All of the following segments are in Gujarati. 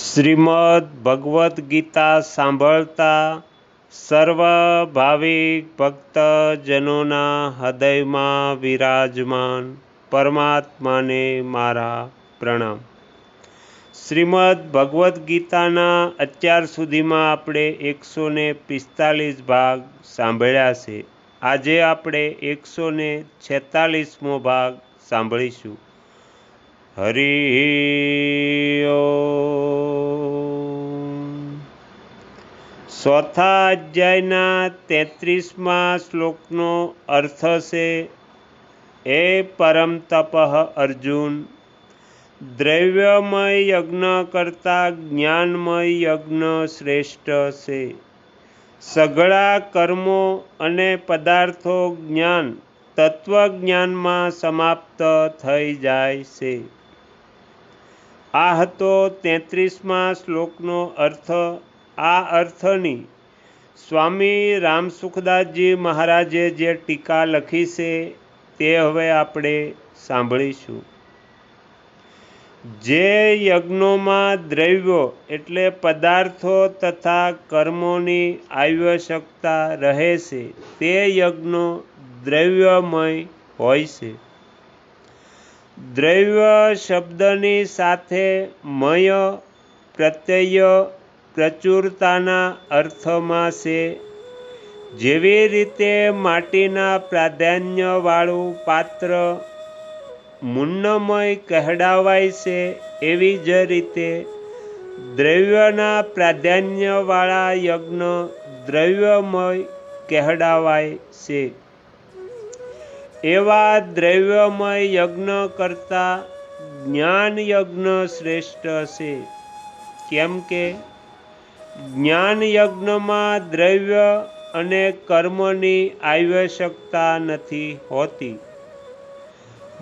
શ્રીમદ્ ભગવદ્ ગીતા સાંભળતા સર્વ ભાવિક ભક્તજનોના હૃદયમાં વિરાજમાન પરમાત્માને મારા પ્રણામ. શ્રીમદ ભગવદ્ ગીતાના અત્યાર સુધીમાં આપણે એકસો ને પિસ્તાલીસ ભાગ સાંભળ્યા છે. આજે આપણે એકસો ને છેતાલીસમો ભાગ સાંભળીશું. હરિ ચોથા અધ્યાયના તેત્રીસમાં શ્લોકનો અર્થ છે એ પરમ તપ અર્જુન દ્રવ્યમય યજ્ઞ કરતાં જ્ઞાનમય યજ્ઞ શ્રેષ્ઠ છે સઘળા કર્મો અને પદાર્થો જ્ઞાન તત્વજ્ઞાનમાં સમાપ્ત થઈ જાય છે આ હતો તેત્રીસમાં શ્લોકનો અર્થ. આ અર્થની સ્વામી રામસુખદાસજી મહારાજે જે ટીકા લખી છે તે હવે આપણે સાંભળીશું. જે યજ્ઞોમાં દ્રવ્યો એટલે પદાર્થો તથા કર્મોની આવશ્યકતા રહે છે તે યજ્ઞો દ્રવ્યમય હોય છે. દ્રવ્ય શબ્દની સાથે મય, પ્રત્યય, પ્રચુરતાના અર્થમાં છે. જેવી રીતે માટીના પ્રાધાન્યવાળું પાત્ર મુન્નમય કહેડાવાય છે, એવી જ રીતે દ્રવ્યના પ્રાધાન્યવાળા યજ્ઞ દ્રવ્યમય કહેડાવાય છે. એવા દ્રવ્યમય યજ્ઞ કરતાં જ્ઞાન યજ્ઞ શ્રેષ્ઠ છે કેમ કે જ્ઞાન યજ્ઞમાં દ્રવ્ય અને કર્મની આવશ્યકતા નથી હોતી.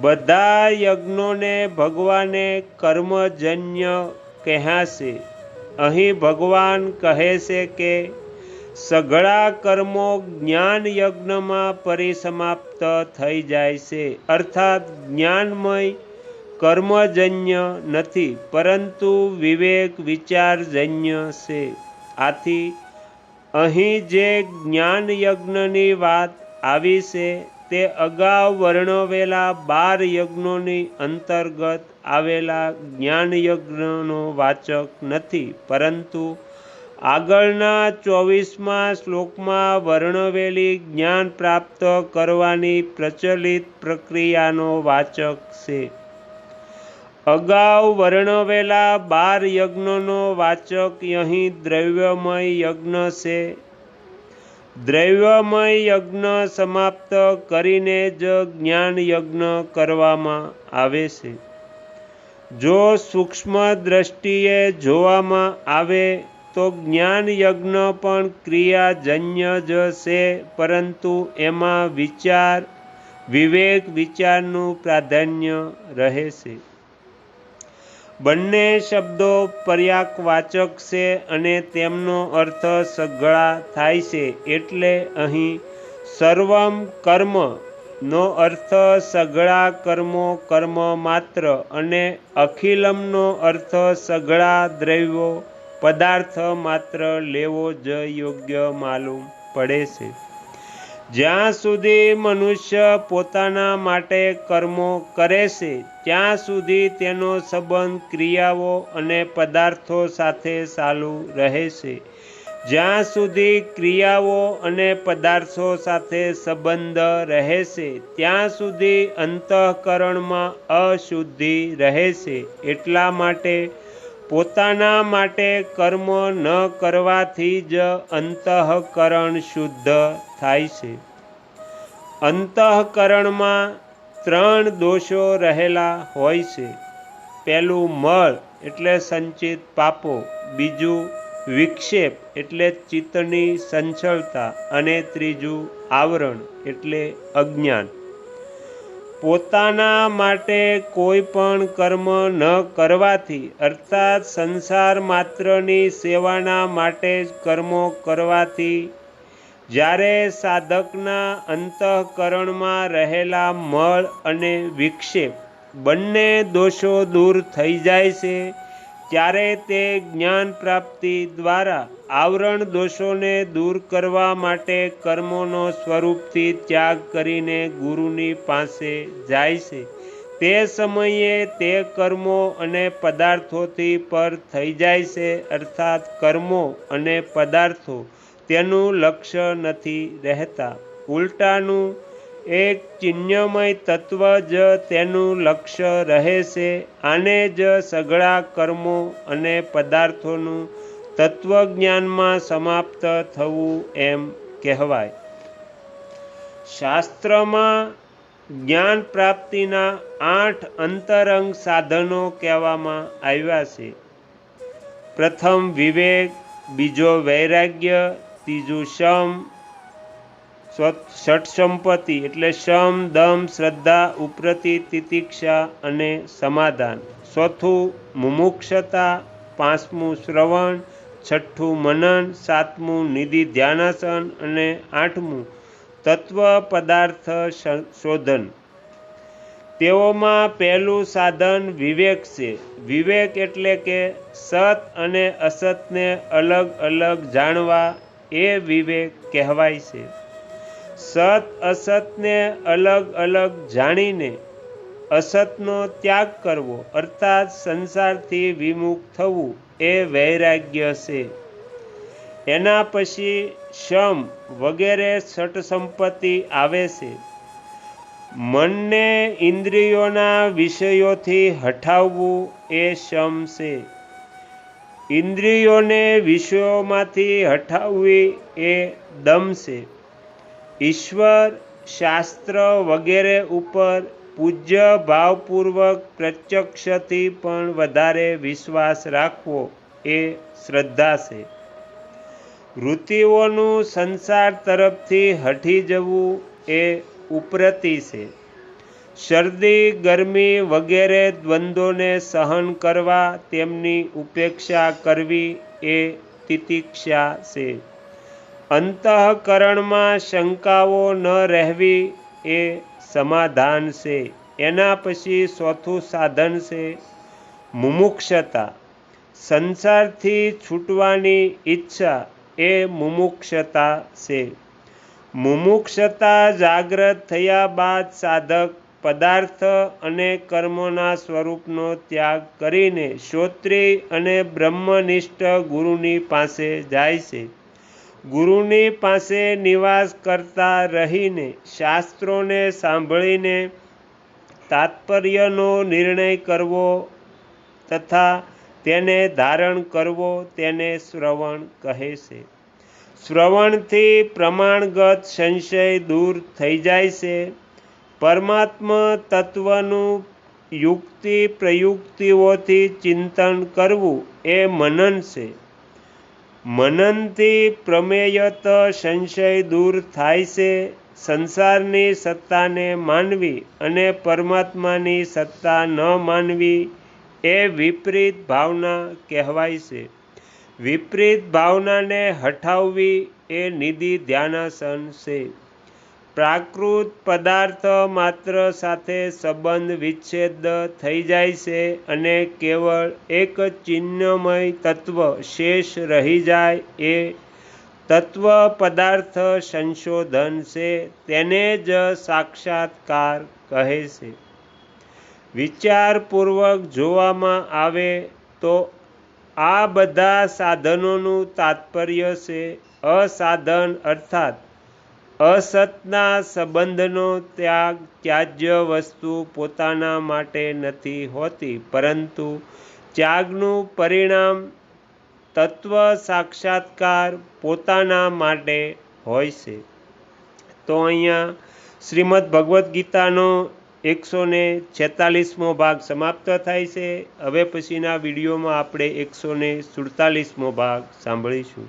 બધા યજ્ઞોને ભગવાને કર્મજન્ય કહેશે. અહીં ભગવાન કહે છે કે સઘળા કર્મો જ્ઞાન યજ્ઞમાં પરિસમાપ્ત થઈ જાય છે. અર્થાત જ્ઞાનમય કર્મજન્ય નથી, પરંતુ વિવેક વિચારજન્ય છે. આથી અહીં જે જ્ઞાન યજ્ઞની વાત આવી છે, તે અગાઉ વર્ણવેલા બાર યજ્ઞોની અંતર્ગત આવેલા જ્ઞાન યજ્ઞનો વાચક નથી, પરંતુ આગળના ચોવીસમાં શ્લોકમાં વર્ણવેલી જ્ઞાન પ્રાપ્ત કરવાની પ્રચલિત પ્રક્રિયાનો વાચક છે. અગાઉ વર્ણવેલા બાર યજ્ઞનો વાચક અહીં દ્રવ્યમય યજ્ઞ છે. દ્રવ્યમય યજ્ઞ સમાપ્ત કરીને જ જ્ઞાન યજ્ઞ કરવામાં આવે છે. જો સૂક્ષ્મ દ્રષ્ટિએ જોવામાં આવે તો જ્ઞાન યજ્ઞ પણ ક્રિયાજન્ય જ છે, પરંતુ એમાં વિચાર, વિવેક વિચારનું પ્રાધાન્ય રહે છે. બંને શબ્દો પર્યાકવાચક છે અને તેમનો અર્થ સઘળા થાય છે, એટલે અહીં સર્વમ કર્મ નો અર્થ સઘળા કર્મો કર્મ માત્ર અને અખિલમનો અર્થ સઘળા દ્રવ્યો પદાર્થ માત્ર લેવો જ યોગ્ય માલુમ પડે છે. જ્યાં સુધી મનુષ્ય પોતાના માટે કર્મો કરે છે, ત્યાં સુધી તેનો સંબંધ ક્રિયાઓ અને પદાર્થો સાથે ચાલુ રહે છે. જ્યાં સુધી ક્રિયાઓ અને પદાર્થો સાથે સંબંધ રહે છે, ત્યાં સુધી અંતઃકરણમાં અશુદ્ધિ રહે છે. એટલા માટે પોતાના માટે કર્મ ન કરવાથી જ અંતઃકરણ શુદ્ધ થાય છે. અંતઃકરણમાં ત્રણ દોષો રહેલા હોય છે. પહેલું મળ, એટલે સંચિત પાપો. બીજું વિક્ષેપ, એટલે ચિત્તની સંચળતા. અને ત્રીજું આવરણ, એટલે અજ્ઞાન. પોતાના માટે કોઈ પણ કર્મ ન કરવાથી, અર્થાત સંસાર માત્રની સેવાના માટે જ કર્મો કરવાથી, જ્યારે સાધકના અંતઃકરણમાં રહેલા મળ અને વિક્ષેપ બંને દોષો દૂર થઈ જાય છે ત્યારે તે જ્ઞાન પ્રાપ્તિ દ્વારા આવરણ દોષોને દૂર કરવા માટે કર્મોનો સ્વરૂપથી ત્યાગ કરીને ગુરુની પાસે જાય છે. તે સમયે તે કર્મો અને પદાર્થોથી પર થઈ જાય છે, અર્થાત કર્મો અને પદાર્થો. તેનું લક્ષ્ય નથી રહેતા. ઉલટાનું એક ચિહ્નમય તત્વ જ તેનું લક્ષ્ય રહે છે. આને જ સઘળા કર્મો અને પદાર્થોનું તત્વજ્ઞાનમાં સમાપ્ત થવું એમ કહેવાય. શાસ્ત્રમાં જ્ઞાન પ્રાપ્તિના આઠ અંતરંગ સાધનો કહેવામાં આવ્યા છે. પ્રથમ વિવેક, બીજો વૈરાગ્ય, ત્રીજું શમ ષટસંપત્તિ એટલે શમ, દમ, શ્રદ્ધા, ઉપરતિ, તિતિક્ષા અને સમાધાન. ચોથું, મુમુક્ષતા, પાંચમું, શ્રવણ, છઠ્ઠું, મનન, સાતમું, નિધિ, ધ્યાનાસન અને આઠમું, તત્વ, પદાર્થ શોધન. તેઓમાં પહેલું સાધન વિવેક છે. વિવેક એટલે કે સત અને અસતને અલગ અલગ જાણવા એ વિવેક કહેવાય છે. સત અસતને અલગ અલગ જાણીને અસતનો ત્યાગ કરવો, અર્થાત સંસારથી વિમુખ થવું, એ વૈરાગ્ય છે. એના પછી શમ વગેરે છઠ સંપત્તિ આવે છે. મનને ઇન્દ્રિયોના વિષયોથી હટાવવું એ શમ છે. ઇન્દ્રિયોને વિષયોમાંથી હટાવવી એ દમ છે. ઈશ્વર, શાસ્ત્ર વગેરે ઉપર પૂજ્ય ભાવપૂર્વક પ્રત્યક્ષથી પણ વધારે વિશ્વાસ રાખવો એ શ્રદ્ધા છે. વૃત્તિઓનું સંસાર તરફથી હટી જવું એ ઉપરતી છે. શરદી, ગરમી વગેરે દ્વંદ્વોને સહન કરવા તેમની ઉપેક્ષા કરવી એ તિતિક્ષા છે. અંતઃકરણમાં શંકાઓ ન રહેવી એ સમાધાન છે. એના પછી ચોથું સાધન છે મુમુક્ષતા. સંસારથી છૂટવાની ઈચ્છા એ મુમુક્ષતા છે. મુમુક્ષતા જાગ્રત થયા બાદ સાધક પદાર્થ અને કર્મોના સ્વરૂપનો ત્યાગ કરીને શ્રોત્રી અને બ્રહ્મનિષ્ઠ ગુરુની પાસે જાય છે. ગુરુની પાસે નિવાસ કરતા રહીને શાસ્ત્રોને સાંભળીને તાત્પર્યનો નિર્ણય કરવો તથા તેને ધારણ કરવો તેને શ્રવણ કહે છે. શ્રવણથી પ્રમાણગત સંશય દૂર થઈ જાય છે. પરમાત્મા તત્વનું યુક્તિ પ્રયુક્તિઓથી ચિંતન કરવું એ મનન છે. મનનથી પ્રમેયત સંશય દૂર થાય છે. સંસારની સત્તાને માનવી અને પરમાત્માની સત્તા ન માનવી એ વિપરીત ભાવના કહેવાય છે. વિપરીત ભાવનાને હટાવવી એ નિધિ ધ્યાનાસન છે. પ્રાકૃત પદાર્થ માત્ર સાથે સંબંધ વિચ્છેદ થઈ જાય છે અને કેવળ એક ચિહ્નમય તત્વ શેષ રહી જાય એ તત્વ પદાર્થ સંશોધન છે, તેને જ સાક્ષાત્કાર કહે છે. વિચારપૂર્વક જોવામાં આવે તો આ બધા સાધનોનું તાત્પર્ય છે અસાધન અર્થાત અસતના સંબંધનો ત્યાગ ત્યાજ્ય વસ્તુ પોતાના માટે નથી હોતી, પરંતુ ત્યાગનું પરિણામ તત્વ સાક્ષાત્કાર પોતાના માટે હોય છે. તો અહીંયા શ્રીમદ ભગવદ્ ગીતાનો એકસો ને છેતાલીસમો ભાગ સમાપ્ત થાય છે. હવે પછીના વિડીયોમાં આપણે એકસો ને સુડતાલીસમો ભાગ સાંભળીશું.